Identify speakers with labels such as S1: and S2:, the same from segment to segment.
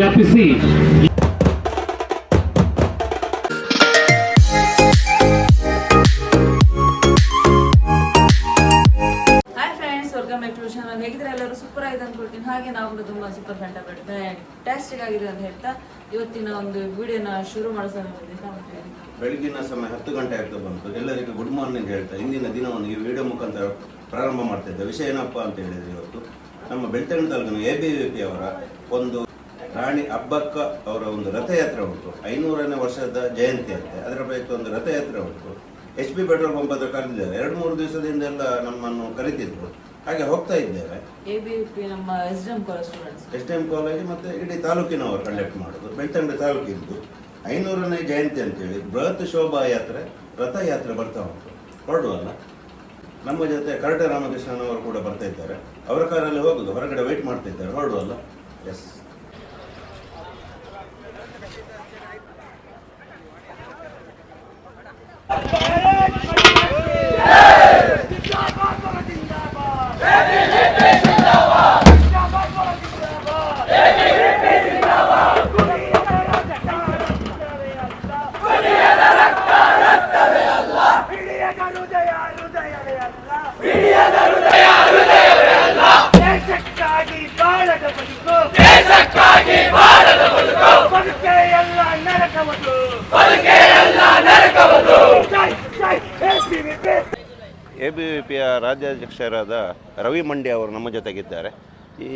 S1: ವ್ಯಾಪಿಸಿ.
S2: Hi friends welcome back to channel ಹೇಗಿದ್ರೆ ಎಲ್ಲರೂ? Super ಆಗಿದೆ ಅನ್ಕೊಳ್ತೀನಿ. ಹಾಗೆ ನಾವು ಕೂಡ ತುಂಬಾ ಸೂಪರ್ ಫ್ಯಾಂಟ ಟ್ಯಾಸ್ಟಿಕ್ ಆಗಿದೆ ಅಂತ ಹೇಳ್ತಾ ಇವತ್ತಿನ ಒಂದು ವಿಡಿಯೋನ ಶುರು ಮಾಡಿಸೋಣ
S3: ಬೆಳಗಿನ ಸಮಯ ಹತ್ತು ಗಂಟೆ ಆಗ್ತಾ ಬಂತು. ಎಲ್ಲರಿಗೂ ಗುಡ್ ಮಾರ್ನಿಂಗ್ ಹೇಳ್ತಾ ಇಂದಿನ ದಿನವನ್ನು ಈ ವಿಡಿಯೋ ಮುಖಾಂತರ ಪ್ರಾರಂಭ ಮಾಡ್ತಾ ಇದ್ದ. ವಿಷಯ ಏನಪ್ಪ ಅಂತ ಹೇಳಿದ್ರೆ ಇವತ್ತು ನಮ್ಮ ಬೆಳ್ತಂಗಡಿ ತಾಲೂಕಿನ ಎ ಬಿ ವಿ ಪಿ ಅವರ ಒಂದು ರಾಣಿ ಅಬ್ಬಕ್ಕ ಅವರ ಒಂದು ರಥಯಾತ್ರೆ ಉಂಟು. ಐನೂರನೇ ವರ್ಷದ ಜಯಂತಿ ಅಂತೆ. ಅದರ ಬಗ್ಗೆ ಒಂದು ರಥಯಾತ್ರೆ ಉಂಟು. ಎಚ್ ಪಿ ಪೆಟ್ರೋಲ್ ಪಂಪ್ ಹತ್ರ ಕರೆದಿದ್ದಾರೆ. ಎರಡು ಮೂರು ದಿವಸದಿಂದ ಎಲ್ಲ ನಮ್ಮನ್ನು ಕರೀತಿದ್ರು. ಹಾಗೆ ಹೋಗ್ತಾ ಇದ್ದೇವೆ.
S2: ಎಸ್ ಡಿ ಎಂ ಕಾಲೇಜ್
S3: ಮತ್ತೆ ಇಡೀ ತಾಲೂಕಿನವರು ಕಂಡಕ್ಟ್ ಮಾಡೋದು. ಬೆಳ್ತಂಗಡಿ ತಾಲೂಕಿದ್ದು ಐನೂರನೇ ಜಯಂತಿ ಅಂತೇಳಿ ಬೃಹತ್ ಶೋಭಾ ಯಾತ್ರೆ ರಥಯಾತ್ರೆ ಬರ್ತಾ ಉಂಟು. ಹೊರಡುವಲ್ಲ ನಮ್ಮ ಜೊತೆ ಕರಟ ರಾಮಕೃಷ್ಣನವರು ಕೂಡ ಬರ್ತಾ ಇದ್ದಾರೆ. ಅವರ ಕಾರಲ್ಲಿ ಹೋಗುದು. ಹೊರಗಡೆ ವೇಟ್ ಮಾಡ್ತಾ ಇದ್ದಾರೆ. ಹೊರಡುವಲ್ಲ ಎಸ್ Yeah. ರಾಜ್ಯಾಧ್ಯಕ್ಷರಾದ ರವಿ ಮಂಡ್ಯ ಅವರು ನಮ್ಮ ಜೊತೆಗಿದ್ದಾರೆ. ಈ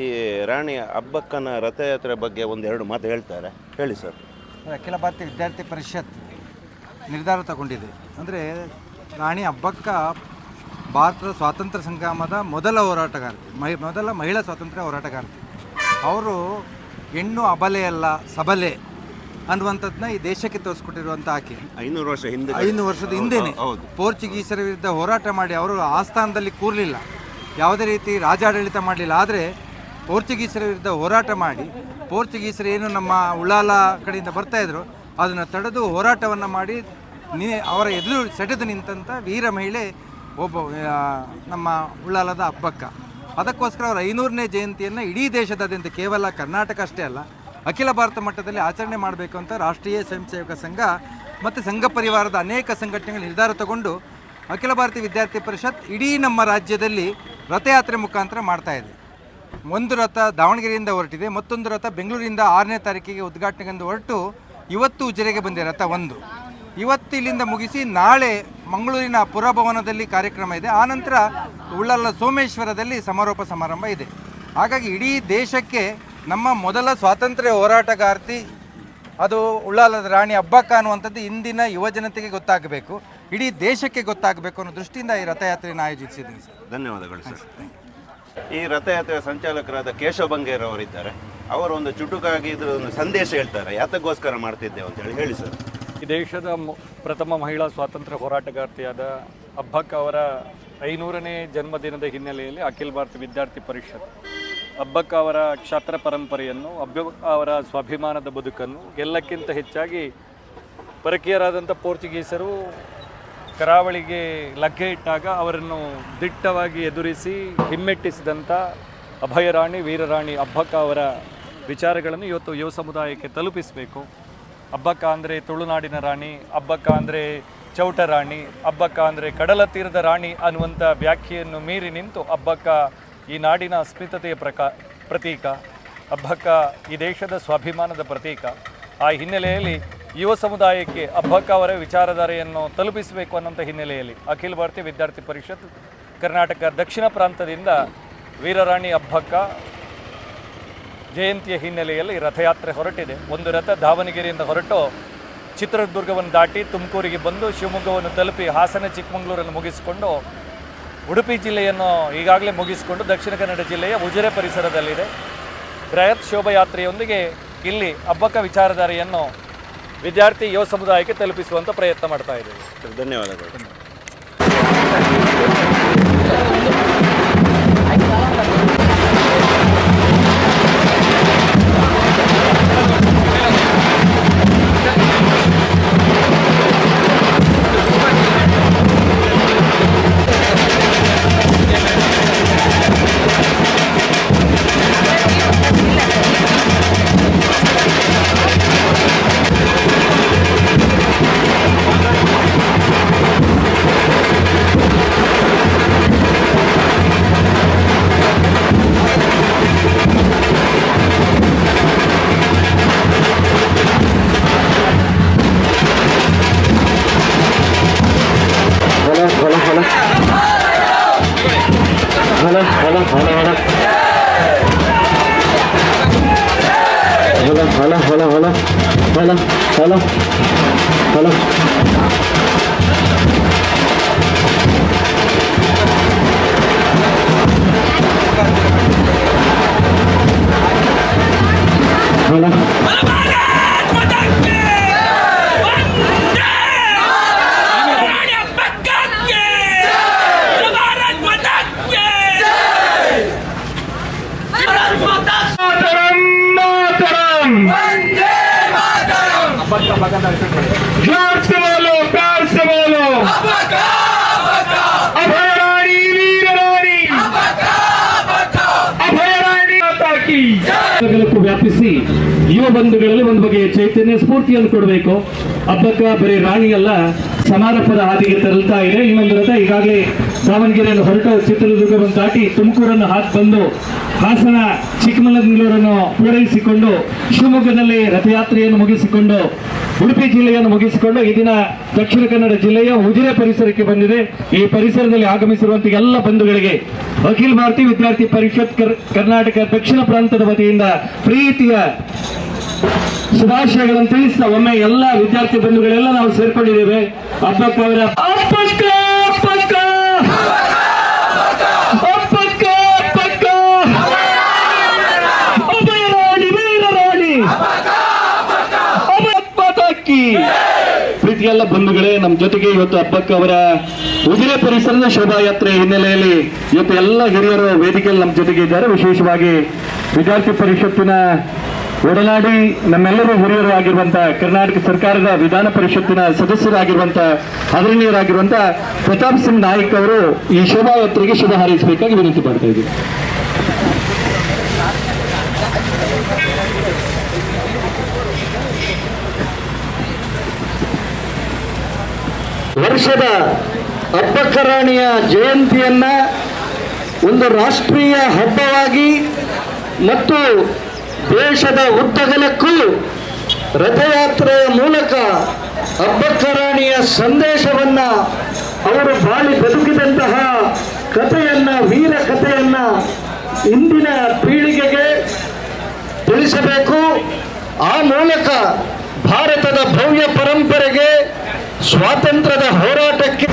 S3: ರಾಣಿ ಅಬ್ಬಕ್ಕನ ರಥಯಾತ್ರೆ ಬಗ್ಗೆ ಒಂದೆರಡು ಮಾತು ಹೇಳ್ತಾರೆ. ಹೇಳಿ ಸರ್.
S4: ಅಖಿಲ ಭಾರತೀಯ ವಿದ್ಯಾರ್ಥಿ ಪರಿಷತ್ ನಿರ್ಧಾರ ತಗೊಂಡಿದೆ. ಅಂದರೆ ರಾಣಿ ಅಬ್ಬಕ್ಕ ಭಾರತದ ಸ್ವಾತಂತ್ರ್ಯ ಸಂಗ್ರಾಮದ ಮೊದಲ ಹೋರಾಟಗಾರ್ತಿ, ಮಹಿ, ಮೊದಲ ಮಹಿಳಾ ಸ್ವಾತಂತ್ರ್ಯ ಹೋರಾಟಗಾರ್ತಿ. ಅವರು ಹೆಣ್ಣು ಅಬಲೆಯಲ್ಲ ಸಬಲೆ. ಅನ್ನುವಂಥದ್ದನ್ನ ಈ ದೇಶಕ್ಕೆ ತೋರಿಸ್ಕೊಟ್ಟಿರುವಂಥ ಆಕೆ.
S3: ಐನೂರು ವರ್ಷ ಹಿಂದೆ
S4: ಐನೂರು ವರ್ಷದ ಹಿಂದೆನೆ.
S3: ಹೌದು
S4: ಪೋರ್ಚುಗೀಸರ ವಿರುದ್ಧ ಹೋರಾಟ ಮಾಡಿ ಅವರು ಆಸ್ಥಾನದಲ್ಲಿ ಕೂರಲಿಲ್ಲ. ಯಾವುದೇ ರೀತಿ ರಾಜಾಡಳಿತ ಮಾಡಲಿಲ್ಲ. ಆದರೆ ಪೋರ್ಚುಗೀಸರ ವಿರುದ್ಧ ಹೋರಾಟ ಮಾಡಿ ಪೋರ್ಚುಗೀಸರು ಏನು ನಮ್ಮ ಉಳ್ಳಾಲ ಕಡೆಯಿಂದ ಬರ್ತಾ ಇದ್ರು ಅದನ್ನು ತಡೆದು ಹೋರಾಟವನ್ನು ಮಾಡಿ ನೀ ಅವರ ಎದುರು ಸೆಟೆದು ನಿಂತಂಥ ವೀರ ಮಹಿಳೆ ಒಬ್ಬ ನಮ್ಮ ಉಳ್ಳಾಲದ ಹಬ್ಬಕ್ಕ. ಅದಕ್ಕೋಸ್ಕರ ಅವರ ಐನೂರನೇ ಜಯಂತಿಯನ್ನು ಇಡೀ ದೇಶದಾದ್ಯಂತ ಕೇವಲ ಕರ್ನಾಟಕ ಅಷ್ಟೇ ಅಲ್ಲ ಅಖಿಲ ಭಾರತ ಮಟ್ಟದಲ್ಲಿ ಆಚರಣೆ ಮಾಡಬೇಕು ಅಂತ ರಾಷ್ಟ್ರೀಯ ಸ್ವಯಂ ಸೇವಕ ಸಂಘ ಮತ್ತು ಸಂಘ ಪರಿವಾರದ ಅನೇಕ ಸಂಘಟನೆಗಳು ನಿರ್ಧಾರ ತಗೊಂಡು ಅಖಿಲ ಭಾರತೀಯ ವಿದ್ಯಾರ್ಥಿ ಪರಿಷತ್ ಇಡೀ ನಮ್ಮ ರಾಜ್ಯದಲ್ಲಿ ರಥಯಾತ್ರೆ ಮುಖಾಂತರ ಮಾಡ್ತಾ ಇದೆ. ಒಂದು ರಥ ದಾವಣಗೆರೆಯಿಂದ ಹೊರಟಿದೆ, ಮತ್ತೊಂದು ರಥ ಬೆಂಗಳೂರಿಂದ ಆರನೇ ತಾರೀಕಿಗೆ ಉದ್ಘಾಟನೆಗೆಂದು ಹೊರಟು ಇವತ್ತು ಉಜಿರೆಗೆ ಬಂದಿದೆ ರಥ ಒಂದು. ಇವತ್ತು ಇಲ್ಲಿಂದ ಮುಗಿಸಿ ನಾಳೆ ಮಂಗಳೂರಿನ ಪುರಭವನದಲ್ಲಿ ಕಾರ್ಯಕ್ರಮ ಇದೆ. ಆನಂತರ ಉಳ್ಳಲ್ಲ ಸೋಮೇಶ್ವರದಲ್ಲಿ ಸಮಾರೋಪ ಸಮಾರಂಭ ಇದೆ. ಹಾಗಾಗಿ ಇಡೀ ದೇಶಕ್ಕೆ ನಮ್ಮ ಮೊದಲ ಸ್ವಾತಂತ್ರ್ಯ ಹೋರಾಟಗಾರ್ತಿ ಅದು ಉಳ್ಳಾಲದ ರಾಣಿ ಅಬ್ಬಕ್ಕ ಅನ್ನುವಂಥದ್ದು ಇಂದಿನ ಯುವ ಜನತೆಗೆ ಗೊತ್ತಾಗಬೇಕು ಇಡೀ ದೇಶಕ್ಕೆ ಗೊತ್ತಾಗಬೇಕು ಅನ್ನೋ ದೃಷ್ಟಿಯಿಂದ ಈ ರಥಯಾತ್ರೆಯನ್ನು ಆಯೋಜಿಸಿದ್ದೀವಿ ಸರ್.
S3: ಧನ್ಯವಾದಗಳು ಸರ್. ಈ ರಥಯಾತ್ರೆಯ ಸಂಚಾಲಕರಾದ ಕೇಶವ ಬಂಗೇರ್ ಅವರಿದ್ದಾರೆ. ಅವರು ಒಂದು ಚುಟುಕಾಗಿ ಇದು ಒಂದು ಸಂದೇಶ ಹೇಳ್ತಾರೆ. ಯಾತಕ್ಕೋಸ್ಕರ ಮಾಡ್ತಿದ್ದೇವೆ ಅಂತ ಹೇಳಿ ಹೇಳಿ ಸರ್.
S5: ಈ ದೇಶದ ಮು- ಪ್ರಥಮ ಮಹಿಳಾ ಸ್ವಾತಂತ್ರ್ಯ ಹೋರಾಟಗಾರ್ತಿಯಾದ ಅಬ್ಬಕ್ಕ ಅವರ ಐನೂರನೇ ಜನ್ಮದಿನದ ಹಿನ್ನೆಲೆಯಲ್ಲಿ ಅಖಿಲ ಭಾರತ ವಿದ್ಯಾರ್ಥಿ ಪರಿಷತ್ ಅಬ್ಬಕ್ಕ ಅವರ ಕ್ಷಾತ್ರ ಪರಂಪರೆಯನ್ನು ಅಬ್ಬಕ್ಕ ಅವರ ಸ್ವಾಭಿಮಾನದ ಬದುಕನ್ನು, ಎಲ್ಲಕ್ಕಿಂತ ಹೆಚ್ಚಾಗಿ ಪರಕೀಯರಾದಂಥ ಪೋರ್ಚುಗೀಸರು ಕರಾವಳಿಗೆ ಲಗ್ಗೆ ಇಟ್ಟಾಗ ಅವರನ್ನು ದಿಟ್ಟವಾಗಿ ಎದುರಿಸಿ ಹಿಮ್ಮೆಟ್ಟಿಸಿದಂಥ ಅಭಯರಾಣಿ, ವೀರರಾಣಿ ಅಬ್ಬಕ್ಕ ಅವರ ವಿಚಾರಗಳನ್ನು ಇವತ್ತು ಯುವ ಸಮುದಾಯಕ್ಕೆ ತಲುಪಿಸಬೇಕು. ಅಬ್ಬಕ್ಕ ಅಂದರೆ ತುಳುನಾಡಿನ ರಾಣಿ ಅಬ್ಬಕ್ಕ ಅಂದರೆ ಚೌಟ ರಾಣಿ ಅಬ್ಬಕ್ಕ ಅಂದರೆ ಕಡಲ ತೀರದ ರಾಣಿ ಅನ್ನುವಂಥ ವ್ಯಾಖ್ಯೆಯನ್ನು ಮೀರಿ ನಿಂತು ಅಬ್ಬಕ್ಕ ಈ ನಾಡಿನ ಅಸ್ಮಿತತೆಯ ಪ್ರಕಾ, ಪ್ರತೀಕ ಅಬ್ಬಕ್ಕ ಈ ದೇಶದ ಸ್ವಾಭಿಮಾನದ ಪ್ರತೀಕ. ಆ ಹಿನ್ನೆಲೆಯಲ್ಲಿ ಯುವ ಸಮುದಾಯಕ್ಕೆ ಅಬ್ಬಕ್ಕ ಅವರ ವಿಚಾರಧಾರೆಯನ್ನು ತಲುಪಿಸಬೇಕು ಅನ್ನೋಂಥ ಹಿನ್ನೆಲೆಯಲ್ಲಿ ಅಖಿಲ ಭಾರತೀಯ ವಿದ್ಯಾರ್ಥಿ ಪರಿಷತ್ ಕರ್ನಾಟಕ ದಕ್ಷಿಣ ಪ್ರಾಂತದಿಂದ ವೀರರಾಣಿ ಅಬ್ಬಕ್ಕ ಜಯಂತಿಯ ಹಿನ್ನೆಲೆಯಲ್ಲಿ ರಥಯಾತ್ರೆ ಹೊರಟಿದೆ. ಒಂದು ರಥ ದಾವಣಗೆರೆಯಿಂದ ಹೊರಟು ಚಿತ್ರದುರ್ಗವನ್ನು ದಾಟಿ ತುಮಕೂರಿಗೆ ಬಂದು ಶಿವಮೊಗ್ಗವನ್ನು ತಲುಪಿ ಹಾಸನ ಚಿಕ್ಕಮಗಳೂರನ್ನು ಮುಗಿಸಿಕೊಂಡು ಉಡುಪಿ ಜಿಲ್ಲೆಯನ್ನು ಈಗಾಗಲೇ ಮುಗಿಸಿಕೊಂಡು ದಕ್ಷಿಣ ಕನ್ನಡ ಜಿಲ್ಲೆಯ ಉಜಿರೆ ಪರಿಸರದಲ್ಲಿದೆ. ಬೃಹತ್ ಶೋಭಾಯಾತ್ರೆಯೊಂದಿಗೆ ಇಲ್ಲಿ ಹಬ್ಬಕ ವಿಚಾರಧಾರೆಯನ್ನು ವಿದ್ಯಾರ್ಥಿ ಯುವ ಸಮುದಾಯಕ್ಕೆ ತಲುಪಿಸುವಂಥ ಪ್ರಯತ್ನ ಮಾಡ್ತಾ ಇದ್ದೇವೆ.
S3: ಧನ್ಯವಾದಗಳು.
S1: hala, hala, hala, hala, hala, hala, hala. Hala. Malabanan!
S5: ಕ್ಕೂ ವ್ಯಾಪಿಸಿ ಯುವ ಬಂಧುಗಳಲ್ಲಿ ಒಂದು ಬಗೆಯ ಚೈತನ್ಯ ಸ್ಫೂರ್ತಿಯನ್ನು ಕೊಡಬೇಕು. ಹಬ್ಬಕ್ಕ ಬರೀ ರಾಣಿ ಅಲ್ಲ ಸಮಾರಂಭದ ಹಾದಿಗೆ ತರಲ್ತಾ ಇದೆ. ಇನ್ನೊಂದು ರಥ ಈಗಾಗಲೇ ದಾವಣಗೆರೆಯನ್ನು ಹೊರಟು ಚಿತ್ರದುರ್ಗವನ್ನು ದಾಟಿ ತುಮಕೂರನ್ನು ಹಾಕಿ ಬಂದು ಹಾಸನ ಚಿಕ್ಕಮಗಳೂರನ್ನು ಪೂರೈಸಿಕೊಂಡು ಶಿವಮೊಗ್ಗದಲ್ಲಿ ರಥಯಾತ್ರೆಯನ್ನು ಮುಗಿಸಿಕೊಂಡು ಉಡುಪಿ ಜಿಲ್ಲೆಯನ್ನು ಮುಗಿಸಿಕೊಂಡು ಈ ದಿನ ದಕ್ಷಿಣ ಕನ್ನಡ ಜಿಲ್ಲೆಯ ಉಜಿರೆ ಪರಿಸರಕ್ಕೆ ಬಂದಿದೆ. ಈ ಪರಿಸರದಲ್ಲಿ ಆಗಮಿಸಿರುವಂತಹ ಎಲ್ಲ ಬಂಧುಗಳಿಗೆ ಅಖಿಲ ಭಾರತೀಯ ವಿದ್ಯಾರ್ಥಿ ಪರಿಷತ್ ಕರ್- ಕರ್ನಾಟಕ ದಕ್ಷಿಣ ಪ್ರಾಂತದ ವತಿಯಿಂದ ಪ್ರೀತಿಯ ಶುಭಾಶಯಗಳನ್ನು ತಿಳಿಸ್ತಾ ಒಮ್ಮೆ ಎಲ್ಲ ವಿದ್ಯಾರ್ಥಿ ಬಂಧುಗಳೆಲ್ಲ ನಾವು ಸೇರ್ಕೊಂಡಿದ್ದೇವೆ. ಹಬ್ಬಕ್ಕ ಅವರ ಹಬ್ಬಕ್ಕ ಹಬ್ಬಕ್ಕ ಹಬ್ಬಕ್ಕ ಹಬ್ಬಕ್ಕ ಅಭಯರಾಣಿ ವೀರರಾಣಿ ಅಮರತ್ಮತಾಕಿ ಪ್ರೀತಿಯೆಲ್ಲ ಬಂಧುಗಳೇ ನಮ್ಮ ಜೊತೆಗೆ ಇವತ್ತು ಹಬ್ಬಕ್ಕ ಅವರ ಉಜಿರೆ ಪರಿಸರದ ಶೋಭಾಯಾತ್ರೆ ಹಿನ್ನೆಲೆಯಲ್ಲಿ ಇವತ್ತು ಎಲ್ಲ ಹಿರಿಯರು ವೇದಿಕೆಯಲ್ಲಿ ನಮ್ಮ ಜೊತೆಗೆ ಇದ್ದಾರೆ. ವಿಶೇಷವಾಗಿ ವಿದ್ಯಾರ್ಥಿ ಪರಿಷತ್ತಿನ ಒಡನಾಡಿ ನಮ್ಮೆಲ್ಲರೂ ಹಿರಿಯರು ಆಗಿರುವಂತಹ ಕರ್ನಾಟಕ ಸರ್ಕಾರದ ವಿಧಾನ ಪರಿಷತ್ತಿನ ಸದಸ್ಯರಾಗಿರುವಂತಹ ಆದರಣೀಯರಾಗಿರುವಂತಹ ಪ್ರತಾಪ್ ಸಿಂಗ್ ನಾಯಕ್ ಅವರು ಈ ಶೋಭಾಯಾತ್ರೆಗೆ ಶುಭ ಹಾರೈಸಬೇಕಾಗಿ ವಿನಂತಿ ಮಾಡ್ತಾ ಇದ್ದೀವಿ
S1: ವರ್ಷದ ಹಬ್ಬಕ್ಕರಾಣಿಯ ಜಯಂತಿಯನ್ನ ಒಂದು ರಾಷ್ಟ್ರೀಯ ಹಬ್ಬವಾಗಿ ಮತ್ತು ದೇಶದ ಉದ್ದಗಲಕ್ಕೂ ರಥಯಾತ್ರೆಯ ಮೂಲಕ ಹಬ್ಬಕ್ಕರಾಣಿಯ ಸಂದೇಶವನ್ನ ಅವರು ಬಾಳಿ ಬದುಕಿದಂತಹ ಕಥೆಯನ್ನ, ವೀರ ಕಥೆಯನ್ನ ಇಂದಿನ ಪೀಳಿಗೆಗೆ ತಿಳಿಸಬೇಕು. ಆ ಮೂಲಕ ಭಾರತದ ಭವ್ಯ ಪರಂಪರೆಗೆ ಸ್ವಾತಂತ್ರ್ಯದ ಹೋರಾಟಕ್ಕೆ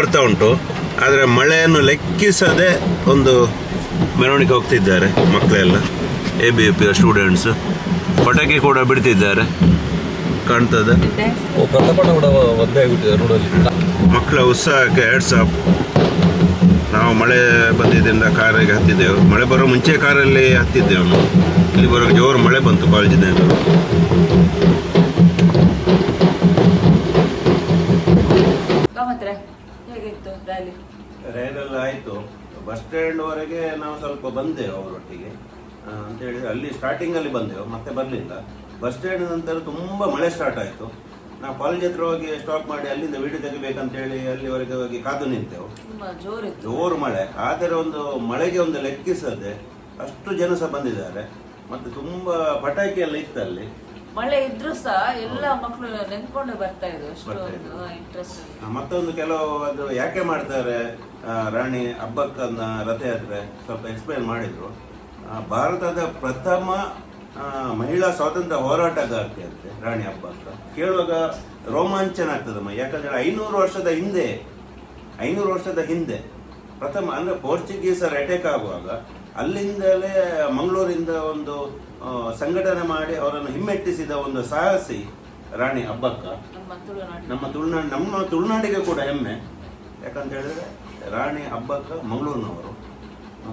S3: ಬರ್ತಾ ಉಂಟು. ಆದರೆ ಮಳೆಯನ್ನು ಲೆಕ್ಕಿಸದೆ ಒಂದು ಮೆರವಣಿಗೆ ಹೋಗ್ತಿದ್ದಾರೆ ಮಕ್ಕಳೆಲ್ಲ. ಎ ಬಿ ಪಿ ಸ್ಟೂಡೆಂಟ್ಸ್ ಪಟಾಕಿ ಕೂಡ ಬಿಡ್ತಿದ್ದಾರೆ. ಕಾಣ್ತದೆ. ಮಕ್ಕಳ ಉತ್ಸಾಹಕ್ಕೆ ಹೆಡ್ಸ್ ಅಪ್ ನಾವು ಮಳೆ ಬಂದಿದ್ದರಿಂದ ಕಾರಿಗೆ ಹತ್ತಿದ್ದೆವು. ಮಳೆ ಬರೋ ಮುಂಚೆ ಕಾರಲ್ಲಿ ಹತ್ತಿದ್ದೆವು ನಾವು. ಇಲ್ಲಿ ಬರೋ ಜೋರು ಮಳೆ ಬಂತು ಕಾಲೇಜಿನಲ್ಲಿ
S2: ರೈಲಲ್ಲಿ
S3: ರೈಲೆಲ್ಲ ಆಯಿತು. ಬಸ್ ಸ್ಟ್ಯಾಂಡ್ವರೆಗೆ ನಾವು ಸ್ವಲ್ಪ ಬಂದೆವು ಅವರೊಟ್ಟಿಗೆ. ಅಂತ ಹೇಳಿದ್ರೆ ಅಲ್ಲಿ ಸ್ಟಾರ್ಟಿಂಗಲ್ಲಿ ಬಂದೆವು ಮತ್ತೆ ಬರಲಿಲ್ಲ. ಬಸ್ ಸ್ಟ್ಯಾಂಡ್ ನಂತರ ತುಂಬ ಮಳೆ ಸ್ಟಾರ್ಟ್ ಆಯಿತು. ನಾವು ಕಾಲೇಜ್ ಹತ್ರ ಹೋಗಿ ಸ್ಟಾಪ್ ಮಾಡಿ ಅಲ್ಲಿಂದ ವಿಡಿಯೋ ತೆಗಿಬೇಕಂತ ಹೇಳಿ ಅಲ್ಲಿವರೆಗೆ ಹೋಗಿ ಕಾದು ನಿಂತೆವು. ಜೋರು ಮಳೆ. ಆದರೆ ಒಂದು ಮಳೆಗೆ ಒಂದು ಲೆಕ್ಕಿಸದೆ ಅಷ್ಟು ಜನ ಸಹ ಬಂದಿದ್ದಾರೆ. ಮತ್ತೆ ತುಂಬಾ ಪಟಾಕಿ ಎಲ್ಲ ಇತ್ತು ಅಲ್ಲಿ
S2: ಮಳೆ ಇದ್ರೂ ಸಹ ಎಲ್ಲ ಮಕ್ಕಳು ನೆನ್ಕೊಂಡು ಬರ್ತಾ ಇದ್ರು ಅಷ್ಟೊಂದು ಇಂಟ್ರೆಸ್ಟ್
S3: ಮತ್ತೊಂದು ಕೆಲವು ಅದು ಯಾಕೆ ಮಾಡ್ತಾರೆ ರಾಣಿ ಹಬ್ಬಕ್ಕನ್ನ ರಥಯಾತ್ರೆ ಸ್ವಲ್ಪ ಎಕ್ಸ್ಪ್ಲೈನ್ ಮಾಡಿದ್ರು. ಭಾರತದ ಪ್ರಥಮ ಮಹಿಳಾ ಸ್ವಾತಂತ್ರ್ಯ ಹೋರಾಟಗಾರ್ತಿ ಅಂತೆ ರಾಣಿ ಹಬ್ಬಕ್ಕ ಕೇಳುವಾಗ ರೋಮಾಂಚನ ಆಗ್ತದಮ್ಮ ಯಾಕಂದ್ರೆ ಐನೂರು ವರ್ಷದ ಹಿಂದೆ ಐನೂರು ವರ್ಷದ ಹಿಂದೆ ಪ್ರಥಮ ಅಂದ್ರೆ ಪೋರ್ಚುಗೀಸರ್ ಅಟ್ಯಾಕ್ ಆಗುವಾಗ ಅಲ್ಲಿಂದಲೇ ಮಂಗಳೂರಿಂದ ಒಂದು ಸಂಘಟನೆ ಮಾಡಿ ಅವರನ್ನು ಹಿಮ್ಮೆಟ್ಟಿಸಿದ ಒಂದು ಸಾಹಸಿ ರಾಣಿ ಹಬ್ಬಕ್ಕ.
S2: ನಮ್ಮ ತುಳುನಾಡು
S3: ನಮ್ಮ ತುಳುನಾಡು ತುಳುನಾಡಿಗೆ ಕೂಡ ಹೆಮ್ಮೆ. ಯಾಕಂತ ಹೇಳಿದ್ರೆ ರಾಣಿ ಹಬ್ಬಕ್ಕ ಮಂಗಳೂರಿನವರು.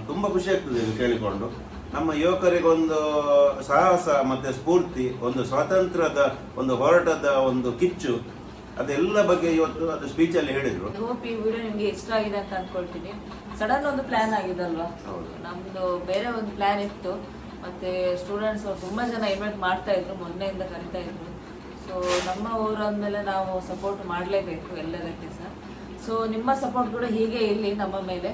S3: ತುಂಬ ಖುಷಿ ಆಗ್ತದೆ ಇದು ಕೇಳಿಕೊಂಡು. ನಮ್ಮ ಯುವಕರಿಗೊಂದು ಸಾಹಸ ಮತ್ತೆ ಸ್ಫೂರ್ತಿ ಒಂದು ಸ್ವಾತಂತ್ರ್ಯದ ಒಂದು ಹೋರಾಟದ ಒಂದು ಕಿಚ್ಚು ಅದೆಲ್ಲ ಬಗ್ಗೆ ಇವತ್ತು ಅದು ಸ್ಪೀಚಲ್ಲಿ ಹೇಳಿದ್ರು.
S2: ಹೋಪ್ ಈ ವಿಡಿಯೋ ನಿಮ್ಗೆ ಇಷ್ಟ ಆಗಿದೆ ಅಂತ ಅನ್ಕೊಳ್ತೀನಿ. ಸಡನ್ ಒಂದು ಪ್ಲಾನ್ ಆಗಿದಲ್ವಾ?
S3: ಹೌದು.
S2: ನಮ್ದು ಬೇರೆ ಒಂದು ಪ್ಲಾನ್ ಇತ್ತು. ಮತ್ತೆ ಸ್ಟೂಡೆಂಟ್ಸ್ ತುಂಬಾ ಜನ ಇನ್ವೈಟ್ ಮಾಡ್ತಾ ಇದ್ರು, ಮೊನ್ನೆಯಿಂದ ಕರಿತಾ ಇದ್ರು. ಸೊ ನಮ್ಮ ಊರು ಅಂದಮೇಲೆ ನಾವು ಸಪೋರ್ಟ್ ಮಾಡಲೇಬೇಕು ಎಲ್ಲದಕ್ಕೆ ಸಹ ಸೊ ನಿಮ್ಮ ಸಪೋರ್ಟ್ ಕೂಡ ಹೀಗೆ ಇರಲಿ ನಮ್ಮ ಮೇಲೆ.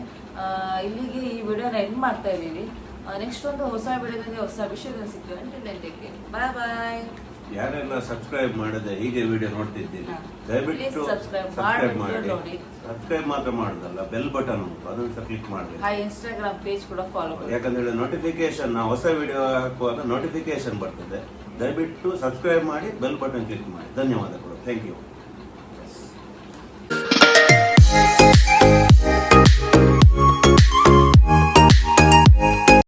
S2: ಇಲ್ಲಿಗೆ ಈ ವಿಡಿಯೋನ ಎಂಡ್ ಮಾಡ್ತಾ ಇದ್ದೀವಿ. ನೆಕ್ಸ್ಟ್ ಒಂದು ಹೊಸ ವಿಡಿಯೋದಲ್ಲಿ ಹೊಸ ವಿಷಯದಲ್ಲಿ ಸಿಗ್ತೇವೆ. ಬಾಯ್ ಬಾಯ್
S3: ಯಾರೆಲ್ಲ ಸಬ್ಸ್ಕ್ರೈಬ್ ಮಾಡದೆ ಹೀಗೆ ವಿಡಿಯೋ ನೋಡ್ತಿದ್ದೀರಿ ದಯವಿಟ್ಟು ಸಬ್ಸ್ಕ್ರೈಬ್ ಮಾಡಿ. ಸಬ್ಸ್ಕ್ರೈಬ್ ಮಾತ್ರ ಮಾಡುದಲ್ಲ ಬೆಲ್ ಬಟನ್ ಉಂಟು ಅದನ್ನು ಸಹ ಕ್ಲಿಕ್ ಮಾಡಬೇಕು.
S2: ಹಾಯ್ ಇನ್ಸ್ಟಾಗ್ರಾಮ್ ಪೇಜ್ ಕೂಡ ಫಾಲೋ ಮಾಡಿ.
S3: ಯಾಕಂದ್ರೆ ನೋಟಿಫಿಕೇಶನ್ ನಾವು ಹೊಸ ವಿಡಿಯೋ ಹಾಕುವಾಗ ನೋಟಿಫಿಕೇಶನ್ ಬರ್ತದೆ. ದಯವಿಟ್ಟು ಸಬ್ಸ್ಕ್ರೈಬ್ ಮಾಡಿ ಬೆಲ್ ಬಟನ್ ಕ್ಲಿಕ್ ಮಾಡಿ. ಧನ್ಯವಾದಗಳು. Thank you